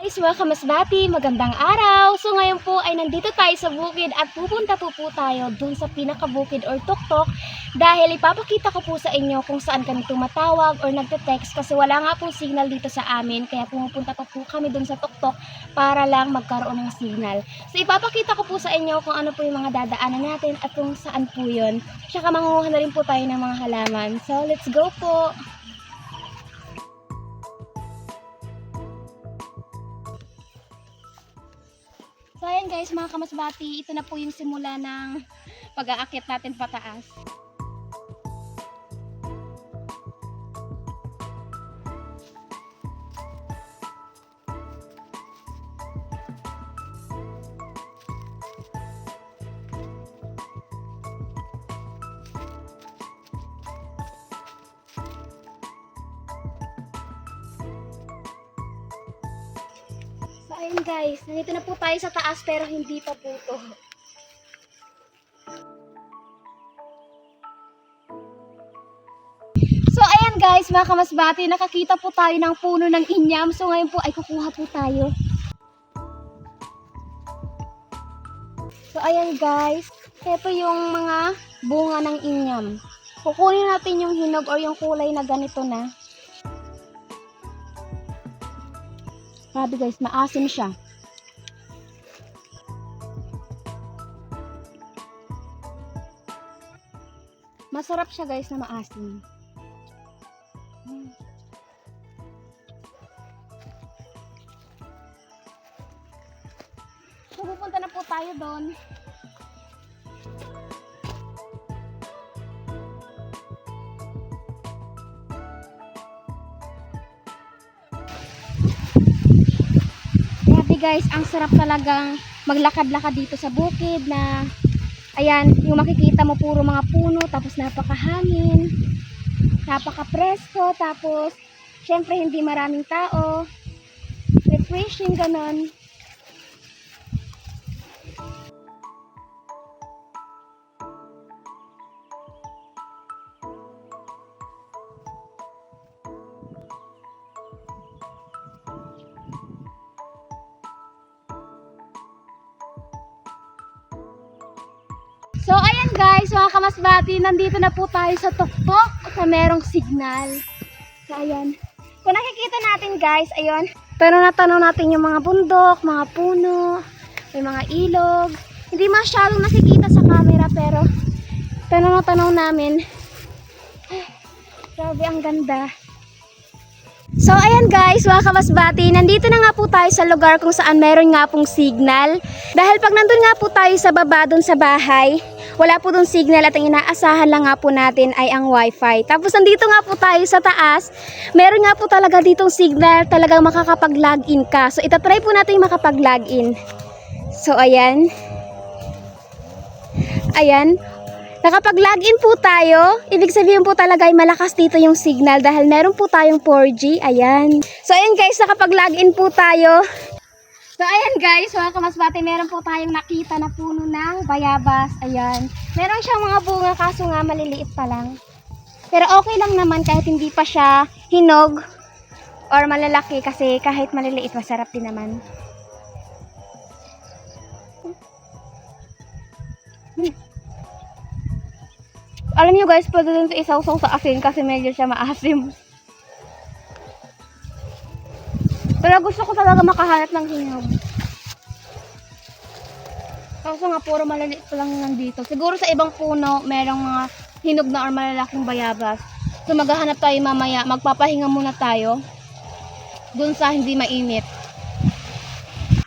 Guys, welcome Masbati, magandang araw! So ngayon po ay nandito tayo sa bukid at pupunta po po tayo dun sa pinakabukid or tuktok dahil ipapakita ko po sa inyo kung saan kami tumatawag or nagte-text kasi wala nga po signal dito sa amin kaya pumupunta pa po kami dun sa tuktok para lang magkaroon ng signal. So ipapakita ko po sa inyo kung ano po yung mga dadaanan natin at kung saan po yun. Tsaka mangunguha na rin po tayo ng mga halaman. So let's go po! Guys, mga kamasbati, ito na po yung simula ng pag-aakit natin pataas. Ayun guys, nandito na po tayo sa taas pero hindi pa po to. So ayan guys, mga kamasbati, nakakita po tayo ng puno ng inyam. So ngayon po ay kukuha po tayo. So ayan guys, ito yung mga bunga ng inyam. Kukunin natin yung hinog or yung kulay na ganito na. Grabe guys, maasim siya. Masarap siya guys na maasim. Mm. So, pupunta na po tayo doon. Guys, ang sarap talagang maglakad-lakad dito sa bukid na ayan, yung makikita mo puro mga puno tapos napakahangin napaka-presko tapos syempre hindi maraming tao refreshing ganon So, ayan guys, mga kamasbati, nandito na po tayo sa tuktok sa merong signal. So, ayan. Kung nakikita natin guys, ayun, tanong na tanong natin yung mga bundok, mga puno, may mga ilog. Hindi masyadong nakikita sa camera pero tanong na tanong namin. Grabe, ang ganda. So ayan guys, mga kamasbati, nandito na nga po tayo sa lugar kung saan meron nga pong signal. Dahil pag nandun nga po tayo sa baba dun sa bahay, wala po dun signal at ang inaasahan lang nga po natin ay ang wifi. Tapos nandito nga po tayo sa taas, meron nga po talaga ditong signal, talagang makakapag-login ka. So itatry po natin makapag-login. So ayan. Ayan. Nakapag-login po tayo, ibig sabihin po talaga ay malakas dito yung signal dahil meron po tayong 4G. Ayan. So ayan guys, nakapag-login po tayo. So ayan guys, mga kamasbate, meron po tayong nakita na puno ng bayabas. Ayan. Meron siyang mga bunga kaso nga maliliit pa lang. Pero okay lang naman kahit hindi pa siya hinog or malalaki kasi kahit maliliit masarap din naman. Alam niyo guys, pwede din isawsaw sa asin kasi medyo siya maasim. Pero gusto ko talaga makahanap ng hinog. Kaso nga puro maliliit pa lang nandito. Siguro sa ibang puno, merong mga hinog na or malalaking bayabas. So maghahanap tayo mamaya. Magpapahinga muna tayo. Dun sa hindi mainit.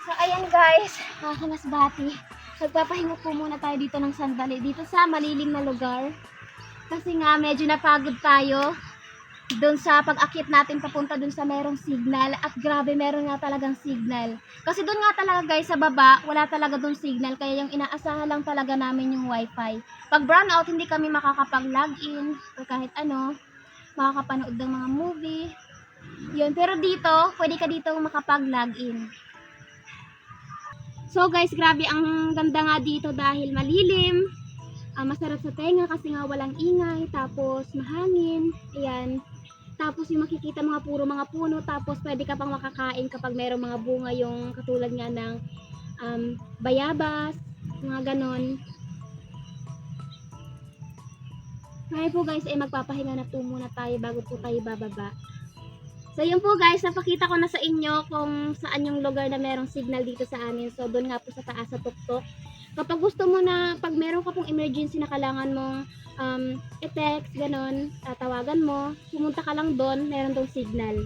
So ayan guys, mga kamasbati. Magpapahinga po muna tayo dito ng sandali. Dito sa malilim na lugar. Kasi nga medyo napagod tayo doon sa pag-akit natin papunta doon sa merong signal at grabe meron nga talagang signal. Kasi doon nga talaga guys sa baba, wala talaga doon signal kaya yung inaasahan lang talaga namin yung wifi. Pag brownout hindi kami makakapag-login o kahit ano, makakapanood ng mga movie. Yun, pero dito, pwede ka dito makapag-login. So guys, grabe ang ganda nga dito dahil malilim. Ah, masarap sa tenga kasi nga walang ingay, tapos mahangin. Tapos yung makikita mga puro mga puno. Tapos pwede ka pang makakain kapag mayroong mga bunga yung katulad nga ng um, bayabas, mga ganon. Kaya po guys, eh magpapahinga na po muna tayo bago po tayo bababa. So yun po guys, napakita ko na sa inyo kung saan yung lugar na merong signal dito sa amin. So doon nga po sa taas sa tuktok. Kapag gusto mo na, pag meron ka pong emergency na kailangan mong um, i-text, ganon, tatawagan mo, pumunta ka lang doon, meron dong signal.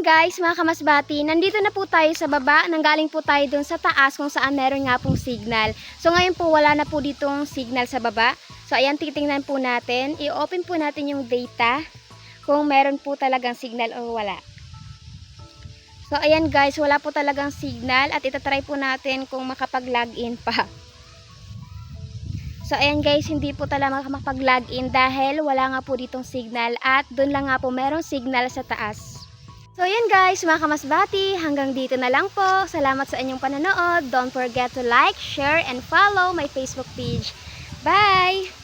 Guys, mga kamasbati, nandito na po tayo sa baba, nanggaling po tayo dun sa taas kung saan meron nga pong signal. So ngayon po wala na po ditong signal sa baba. So ayan, titingnan po natin, i-open po natin yung data kung meron po talagang signal o wala. So ayan guys, wala po talagang signal at itatry po natin kung makapag-login pa. So ayan guys, hindi po talaga makapag-login dahil wala nga po ditong signal at doon lang nga po merong signal sa taas. So yan guys, mga kamasbati, hanggang dito na lang po. Salamat sa inyong panonood. Don't forget to like, share, and follow my Facebook page. Bye!